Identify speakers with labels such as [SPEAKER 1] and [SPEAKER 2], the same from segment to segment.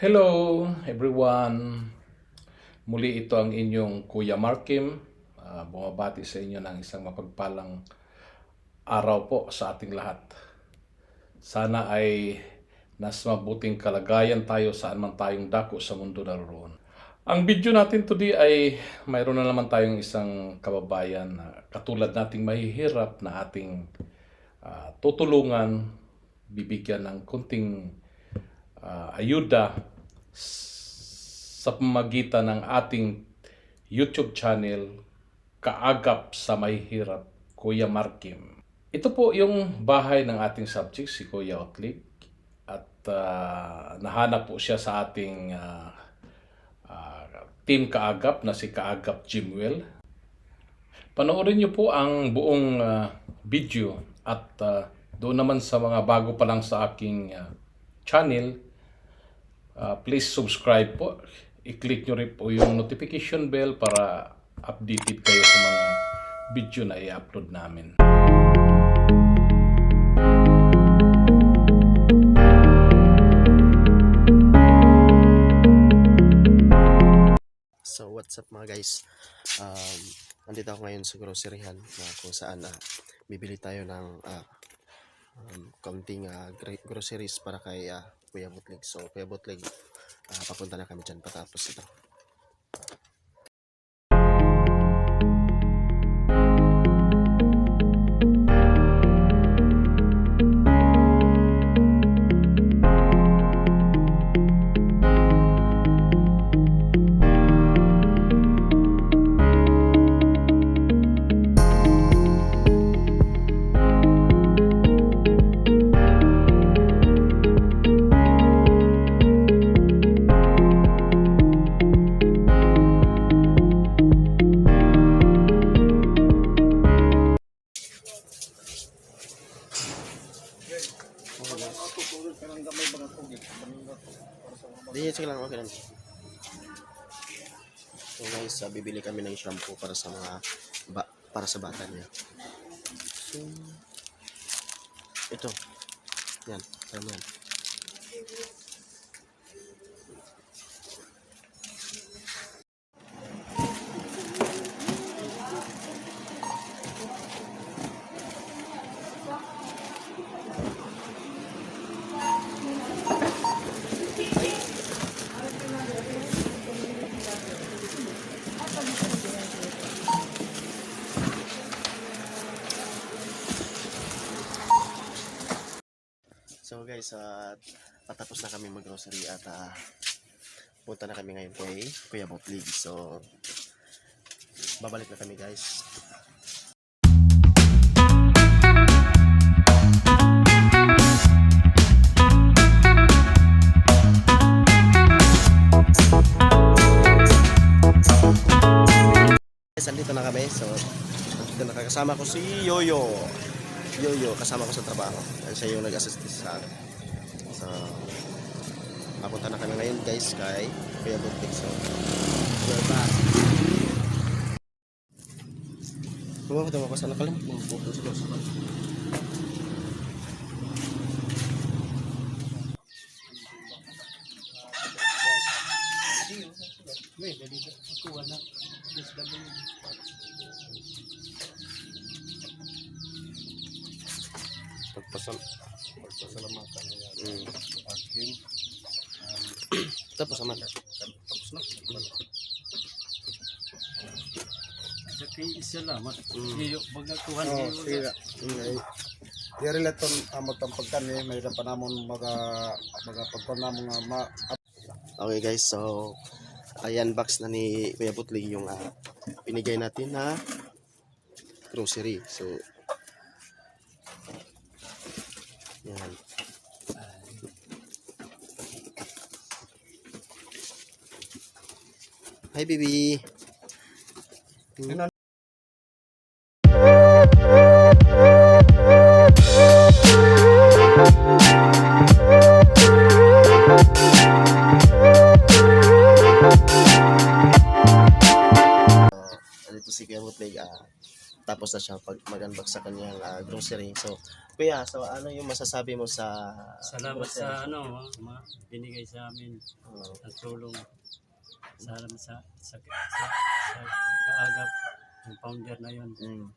[SPEAKER 1] Hello everyone! Muli ito ang inyong Kuya Markim. Ah, bumabati sa inyo ng isang mapagpalang araw po sa ating lahat. Sana ay nas mabuting kalagayan tayo saan man tayong dako sa mundo naroon. Ang video natin today ay mayroon na naman tayong isang kababayan na katulad nating mahihirap na ating ah, tutulungan, bibigyan ng kunting ah, ayuda sa pamagitan ng ating YouTube channel Kaagap sa Mahihirap, Kuya Markim. Ito po yung bahay ng ating subject, si Kuya Otlig. At ah, nahanap po siya sa ating ah, ah, team Kaagap na si Kaagap Jimwell. Panoorin niyo po ang buong ah, video at ah, doon naman sa mga bago pa lang sa aking ah, channel, ah, please subscribe po. I-click nyo rin po yung notification bell para updated kayo sa mga video na i-upload namin.
[SPEAKER 2] So what's up mga guys? Um, nandito ako ngayon sa groceryhan na kung saan ah, bibili tayo ng ah, um, kaunting gra- groceries para kay ah, Kuya Butlig. So Kuya Butlig, ah, papunta na kami dyan patapos ito. So guys, ah, bibili kami ng shampoo para sa mga ba, para sa bata niya. So, ito. Yan, yan yan. So guys, uh, patapos na kami mag-grocery at ah, punta na kami ngayon kay Kuya Botlig. So, babalik na kami guys. Guys, andito na kami. So, andito na kasama ko si Yoyo. Yoyo, kasama ko sa trabaho. Siya yung nag-assist sa akin. So, papunta na kami ngayon guys kay Kuya Buntik. So, we're back. Tumawa ko, tumawa ko. Sana kalim. Tumawa ko sa Pagpasal.
[SPEAKER 3] Pagpasalamatan niya
[SPEAKER 2] Mm.
[SPEAKER 3] sa akin.
[SPEAKER 2] Tapos naman.
[SPEAKER 3] Tapos na. Kasi salamat.
[SPEAKER 2] Mm.
[SPEAKER 3] Iyo, baga kuhan
[SPEAKER 4] Oh,
[SPEAKER 3] kayo.
[SPEAKER 4] sige. Mm, Di rin ito amot ang pagkan eh. Mayroon pa namon mga mga pagkan namon nga ma
[SPEAKER 2] Okay guys, so ayan box na ni Kuya Butling yung ah, pinigay natin na grocery. So yan. Hi baby. Nandito tapos na siya pag mag-unbox sa kanyang ah, grocery. So, kuya, so ano yung masasabi mo sa
[SPEAKER 3] Salamat
[SPEAKER 2] grocery?
[SPEAKER 3] sa ano, mga binigay sa amin
[SPEAKER 2] Oo.
[SPEAKER 3] ng tulong. Salamat sa sa, sa, sa kaagap ng founder na yon.
[SPEAKER 2] Mm,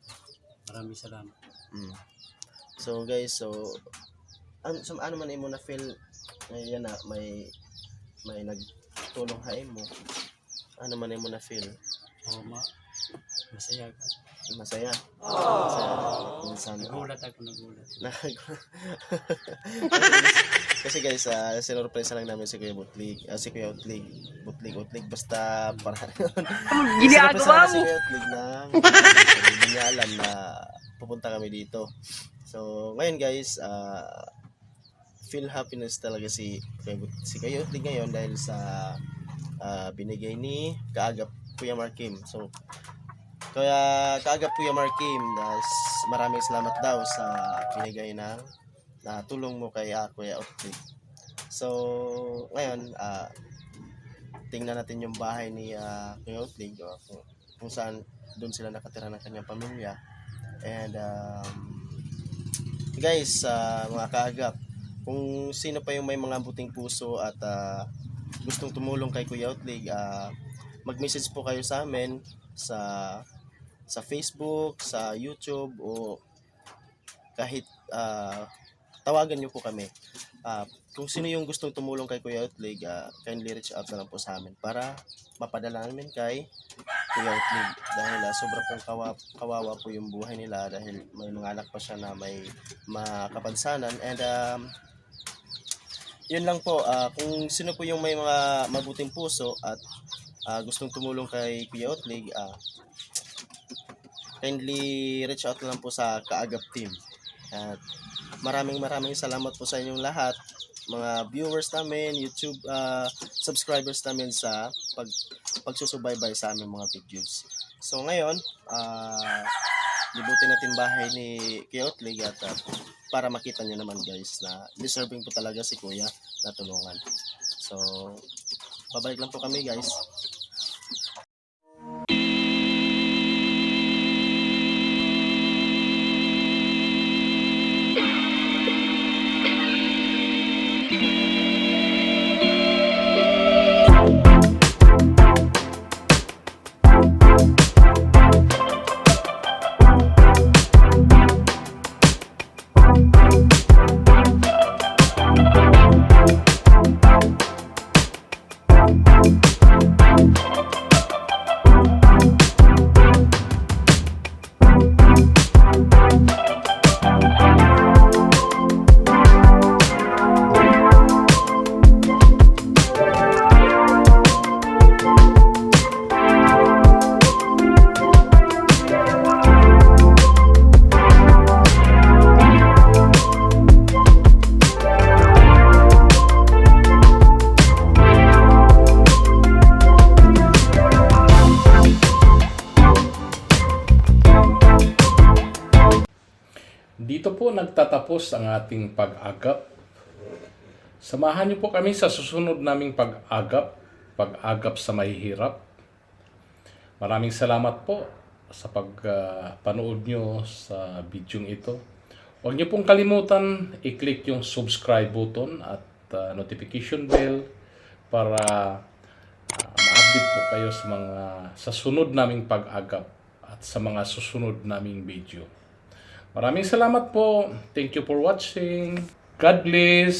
[SPEAKER 3] Maraming salamat.
[SPEAKER 2] mm. So guys, so ano, so, ano man imo na feel ngayon na may may nagtulong hain mo. Ano man imo na feel?
[SPEAKER 3] O ma, masaya ka.
[SPEAKER 2] Masaya. Masaya. Minsan, ah,
[SPEAKER 3] Nagulat ako, nagulat.
[SPEAKER 2] Kasi guys, uh, sinurpresa lang namin si Kuya Butlig. ah, si Kuya Utlig. Butlig, Utlig. Basta para Ginagawa mo! Si Kuya Utlig na hindi niya alam na pupunta kami dito. So, ngayon guys, ah, feel happiness talaga si Kuya, si Kuya Utlig ngayon dahil sa ah, binigay ni Kaagap Kuya Markim. So, kaya kaagap Kuya Markim, das, maraming salamat daw sa binigay ng na tulong mo kay ah, Kuya Utlig. So, ngayon, ah, tingnan natin yung bahay ni ah, Kuya Utlig, o kung, kung saan doon sila nakatira ng kanyang pamilya. And, um, guys, ah, mga kaagap, kung sino pa yung may mga buting puso at ah, gustong tumulong kay Kuya Utlig, ah, mag-message po kayo sa amin sa sa Facebook, sa YouTube o kahit ah, tawagan niyo po kami. Ah, kung sino yung gustong tumulong kay Kuya Utlig, ah, kindly reach out na lang po sa amin para mapadala namin kay Kuya Utlig. Dahil ah, sobra pong kawa, kawawa po yung buhay nila dahil may mga anak pa siya na may makapansanan. And um, yun lang po, ah, kung sino po yung may mga mabuting puso at ah, gustong tumulong kay Kuya Utlig, ah, kindly reach out lang po sa Kaagap Team. At maraming maraming salamat po sa inyong lahat, mga viewers namin, YouTube ah, subscribers namin sa pag pagsusubaybay sa aming mga videos. So ngayon, ah libutin natin bahay ni Kuya Utlig at ah, para makita nyo naman guys na deserving po talaga si Kuya na tulungan. So, babalik lang po kami guys.
[SPEAKER 1] Dito po nagtatapos ang ating pag-agap. Samahan niyo po kami sa susunod naming pag-agap, pag-agap sa mahihirap. Maraming salamat po sa pagpanood nyo sa video ito. Huwag niyo pong kalimutan i-click yung subscribe button at uh, notification bell para uh, ma-update po kayo sa mga sa sunod naming pag-agap at sa mga susunod naming video. Maraming salamat po. Thank you for watching. God bless.